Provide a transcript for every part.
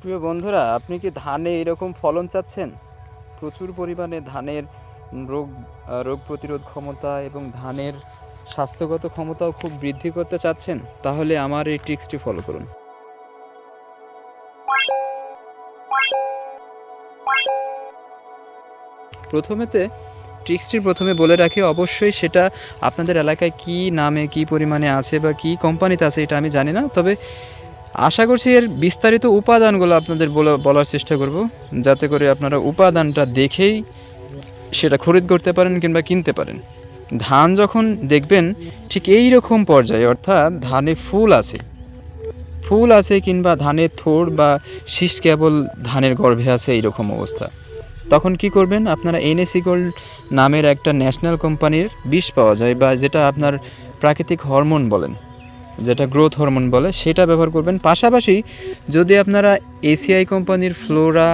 প্রিয় বন্ধুরা, আপনি কি ধানে এরকম ফলন চাচ্ছেন? প্রচুর পরিমাণে ধানের রোগ রোগ প্রতিরোধ ক্ষমতা এবং ধানের স্বাস্থ্যগত ক্ষমতাও খুব বৃদ্ধি করতে চাচ্ছেন। তাহলে আমার এই ট্রিক্সটি ফলো করুন। প্রথমেতে ট্রিক্সটি প্রথমে বলে রাখি, অবশ্যই সেটা আপনাদের এলাকায় কি নামে, কি পরিমাণে আছে বা কি কোম্পানিতে আছে এটা আমি জানি না। তবে আশা করছি এর বিস্তারিত উপাদানগুলো আপনাদের বলা- বলার চেষ্টা করব, যাতে করে আপনারা উপাদানটা দেখেই সেটা খরিদ করতে পারেন কিংবা কিনতে পারেন। ধান যখন দেখবেন, ঠিক এই রকম পর্যায়ে, অর্থাৎ ধানে ফুল আছে ফুল আছে কিংবা ধানের থোড় বা শীষ কেবল ধানের গর্ভে আছে এইরকম অবস্থা, তখন কি করবেন, আপনারা এনএসি গোল্ড নামের একটা ন্যাশনাল কোম্পানির বিষ পাওয়া যায় বা যেটা আপনার প্রাকৃতিক হরমোন বলেন। যেটা গ্রোথ হরমোন বলে, সেটা ব্যবহার করবেন। পাশাপাশি যদি আপনারা এসিআই কোম্পানির ফ্লোরা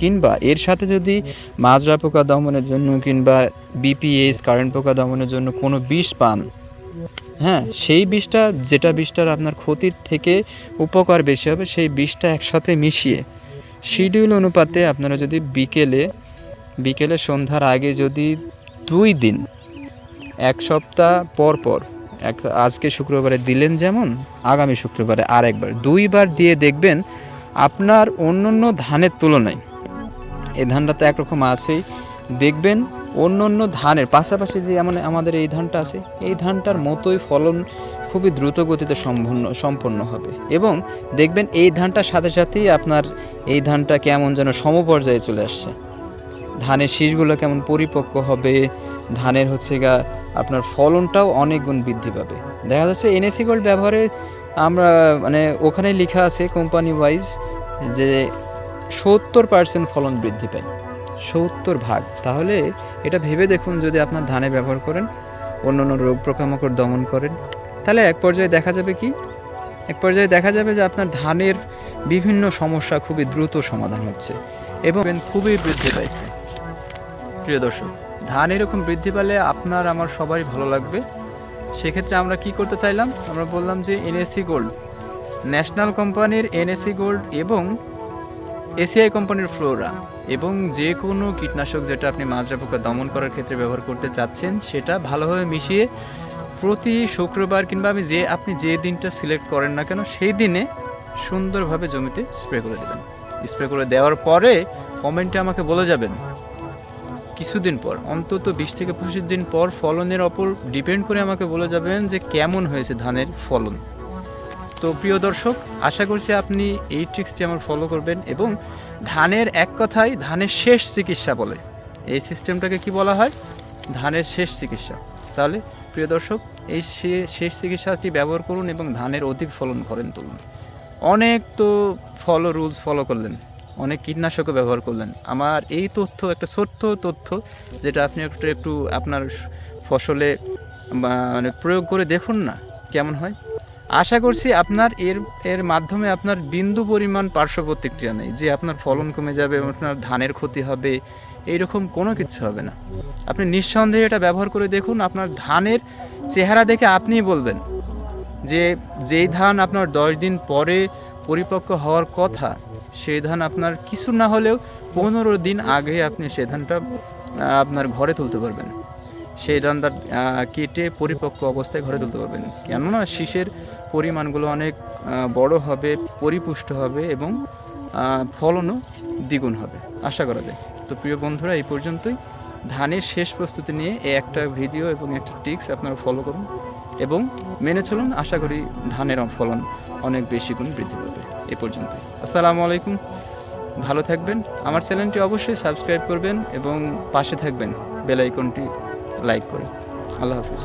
কিংবা এর সাথে যদি মাজরা পোকা দমনের জন্য কিংবা বিপিএস কারেন্ট পোকা দমনের জন্য কোনো বিষ পান হ্যাঁ সেই বিষটা, যেটা বিষটার আপনার ক্ষতির থেকে উপকার বেশি হবে, সেই বিষটা একসাথে মিশিয়ে শিডিউল অনুপাতে আপনারা যদি বিকেলে বিকেলে সন্ধ্যার আগে যদি দুই দিন, এক সপ্তাহ পর পর এক আজকে শুক্রবারে দিলেন যেমন, আগামী শুক্রবারে আর একবার দুইবার দিয়ে দেখবেন আপনার অন্য অন্য ধানের তুলনায়। এই ধানটা তো একরকম আছেই। দেখবেন অন্য অন্য ধানের, পাশাপাশি যে এমন আমাদের এই ধানটা আছে, এই ধানটার মতোই ফলন খুবই দ্রুত গতিতে সম্পন্ন সম্পন্ন হবে। এবং দেখবেন এই ধানটার সাথে সাথেই আপনার এই ধানটা কেমন যেন সমপর্যায়ে চলে আসছে। ধানের শীষগুলো কেমন পরিপক্ক হবে। ধানের হচ্ছে গা আপনার ফলনটাও অনেক গুণ বৃদ্ধি পাবে। দেখা যাচ্ছে এনএসি গোল্ড ব্যবহারে আমরা মানে ওখানে লেখা আছে কোম্পানি ওয়াইজ যে সত্তর পার্সেন্ট ফলন বৃদ্ধি পায়। সত্তর ভাগ। তাহলে এটা ভেবে দেখুন যদি আপনার ধানে ব্যবহার করেন, অন্য অন্য রোগ পোকামাকড় দমন করেন, তাহলে এক পর্যায়ে দেখা যাবে কি? এক পর্যায়ে দেখা যাবে যে আপনার ধানের বিভিন্ন সমস্যা খুবই দ্রুত সমাধান হচ্ছে এবং খুবই বৃদ্ধি পাইছে। প্রিয় দর্শক ধান এরকম বৃদ্ধি পেলে আপনার, আমার সবারই ভালো লাগবে। সেক্ষেত্রে আমরা কি করতে চাইলাম? আমরা বললাম যে এনএসসি গোল্ড ন্যাশনাল কোম্পানির এনএসসি গোল্ড এবং এসিআই কোম্পানির ফ্লোরা এবং যে কোনো কীটনাশক যেটা আপনি মাজরা পোকা দমন করার ক্ষেত্রে ব্যবহার করতে চাচ্ছেন, সেটা ভালোভাবে মিশিয়ে প্রতি শুক্রবার কিংবা আমি যে, আপনি যে দিনটা সিলেক্ট করেন না কেন, সেই দিনে সুন্দরভাবে জমিতে স্প্রে করে দেবেন। স্প্রে করে দেওয়ার পরে কমেন্টে আমাকে বলে যাবেন কিছুদিন পর, অন্তত বিশ থেকে পঁচিশ দিন পর ফলনের ওপর ডিপেন্ড করে আমাকে বলে যাবেন যে কেমন হয়েছে ধানের ফলন। তো প্রিয় দর্শক, আশা করছি আপনি এই ট্রিক্সটি আমার ফলো করবেন এবং ধানের এক কথায় ধানের শেষ চিকিৎসা বলে, এই সিস্টেমটাকে কি বলা হয়? ধানের শেষ চিকিৎসা। তাহলে প্রিয় দর্শক, এই শেষ চিকিৎসাটি ব্যবহার করুন এবং ধানের অধিক ফলন করেন তুলুন। অনেক তো ফলো রুলস ফলো করলেন। অনেক কীটনাশকও ব্যবহার করলেন। আমার এই তথ্য, একটা ছোট্ট তথ্য, যেটা আপনি একটু একটু আপনার ফসলে মানে প্রয়োগ করে দেখুন না, কেমন হয়। আশা করছি আপনার এর এর মাধ্যমে আপনার বিন্দু পরিমাণ পার্শ্ব প্রতিক্রিয়া নেই, যে আপনার ফলন কমে যাবে আপনার ধানের ক্ষতি হবে, এইরকম কোনো কিছু হবে না। আপনি নিঃসন্দেহে এটা ব্যবহার করে দেখুন, আপনার ধানের চেহারা দেখে আপনিই বলবেন যে, যেই ধান আপনার দশ দিন পরে পরিপক্ক হওয়ার কথা সেই ধান আপনার কিছু না হলেও পনেরো দিন আগে আপনি সেই ধানটা আপনার ঘরে তুলতে পারবেন। সেই ধানটা কেটে পরিপক্ক অবস্থায় ঘরে তুলতে পারবেন। কেননা শীষের পরিমাণগুলো অনেক বড় হবে, পরিপুষ্ট হবে এবং ফলনও দ্বিগুণ হবে। আশা করা যায়। তো প্রিয় বন্ধুরা, এই পর্যন্তই। ধানের শেষ প্রস্তুতি নিয়ে এই একটা ভিডিও এবং একটা টিক্স আপনারা ফলো করুন এবং মেনে চলুন। আশা করি ধানের ফলন অনেক বেশি গুণ বৃদ্ধি পাবে। এ পর্যন্ত আসসালামু আলাইকুম। ভালো থাকবেন। আমার চ্যানেলটি অবশ্যই সাবস্ক্রাইব করবেন এবং পাশে থাকবেন। বেল আইকনটি লাইক করে আল্লাহ হাফিজ।